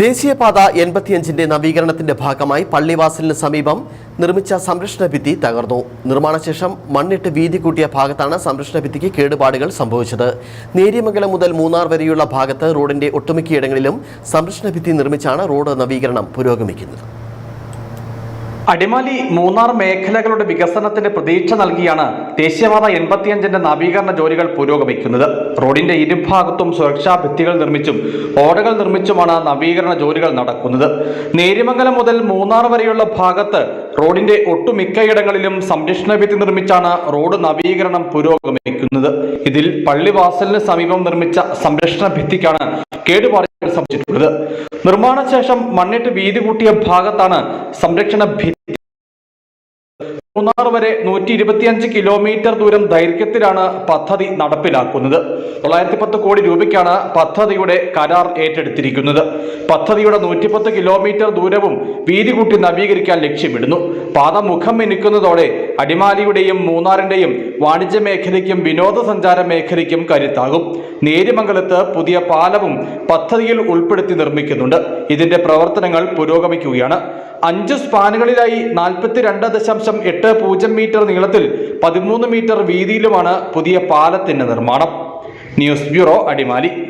ദേശീയപാത എൺപത്തിയഞ്ചിന്റെ നവീകരണത്തിന്റെ ഭാഗമായി പള്ളിവാസലിന് സമീപം നിർമ്മിച്ച സംരക്ഷണ ഭിത്തി തകർന്നു. നിർമ്മാണശേഷം മണ്ണിട്ട് വീതി കൂട്ടിയ ഭാഗത്താണ് സംരക്ഷണ ഭിത്തിക്ക് കേടുപാടുകൾ സംഭവിച്ചത്. നേര്യമംഗലം മുതൽ മൂന്നാർ വരെയുള്ള ഭാഗത്ത് റോഡിന്റെ ഒട്ടുമിക്കയിടങ്ങളിലും സംരക്ഷണ ഭിത്തി നിർമ്മിച്ചാണ് റോഡ് നവീകരണം പുരോഗമിക്കുന്നത്. അടിമാലി മൂന്നാർ മേഖലകളുടെ വികസനത്തിന് പ്രതീക്ഷ നൽകിയാണ് ദേശീയപാത എൺപത്തിയഞ്ചിന്റെ നവീകരണ ജോലികൾ പുരോഗമിക്കുന്നത്. റോഡിന്റെ ഇരുഭാഗത്തും സുരക്ഷാ ഭിത്തികൾ നിർമ്മിച്ചും ഓടകൾ നിർമ്മിച്ചുമാണ് നവീകരണ ജോലികൾ നടക്കുന്നത്. നേര്യമംഗലം മുതൽ മൂന്നാർ വരെയുള്ള ഭാഗത്ത് റോഡിന്റെ ഒട്ടുമിക്കയിടങ്ങളിലും സംരക്ഷണ ഭിത്തി നിർമ്മിച്ചാണ് റോഡ് നവീകരണം പുരോഗമിക്കുന്നത്. ഇതിൽ പള്ളിവാസലിന് സമീപം നിർമ്മിച്ച സംരക്ഷണ ഭിത്തിക്കാണ് കേടുപാടുകൾ സംഭവിച്ചിട്ടുള്ളത്. നിർമ്മാണ ശേഷം മണ്ണിട്ട് വീതി കൂട്ടിയ ഭാഗത്താണ് സംരക്ഷണ ഭിത്തി മൂന്നാർ വരെ നൂറ്റി ഇരുപത്തിയഞ്ച് കിലോമീറ്റർ ദൂരം ദൈർഘ്യത്തിലാണ് പദ്ധതി നടപ്പിലാക്കുന്നത്. തൊള്ളായിരത്തി പത്ത് കോടി രൂപയ്ക്കാണ് പദ്ധതിയുടെ കരാർ ഏറ്റെടുത്തിരിക്കുന്നത്. പദ്ധതിയുടെ നൂറ്റിപ്പത്ത് കിലോമീറ്റർ ദൂരവും വീതി കൂട്ടി നവീകരിക്കാൻ ലക്ഷ്യമിടുന്നു. പാത മുഖം മിനുക്കുന്നതോടെ അടിമാലിയുടെയും മൂന്നാറിന്റെയും വാണിജ്യ മേഖലയ്ക്കും വിനോദസഞ്ചാര മേഖലയ്ക്കും കരുത്താകും. നേര്യമംഗലത്ത് പുതിയ പാലവും പദ്ധതിയിൽ ഉൾപ്പെടുത്തി നിർമ്മിക്കുന്നുണ്ട്. ഇതിന്റെ പ്രവർത്തനങ്ങൾ പുരോഗമിക്കുകയാണ്. അഞ്ച് സ്പാനുകളിലായി നാൽപ്പത്തി രണ്ട് ദശാംശം എട്ട് പൂജ്യം മീറ്റർ നീളത്തിൽ പതിമൂന്ന് മീറ്റർ വീതിയിലുമാണ് പുതിയ പാലത്തിന്റെ നിർമ്മാണം. News bureau Adimali.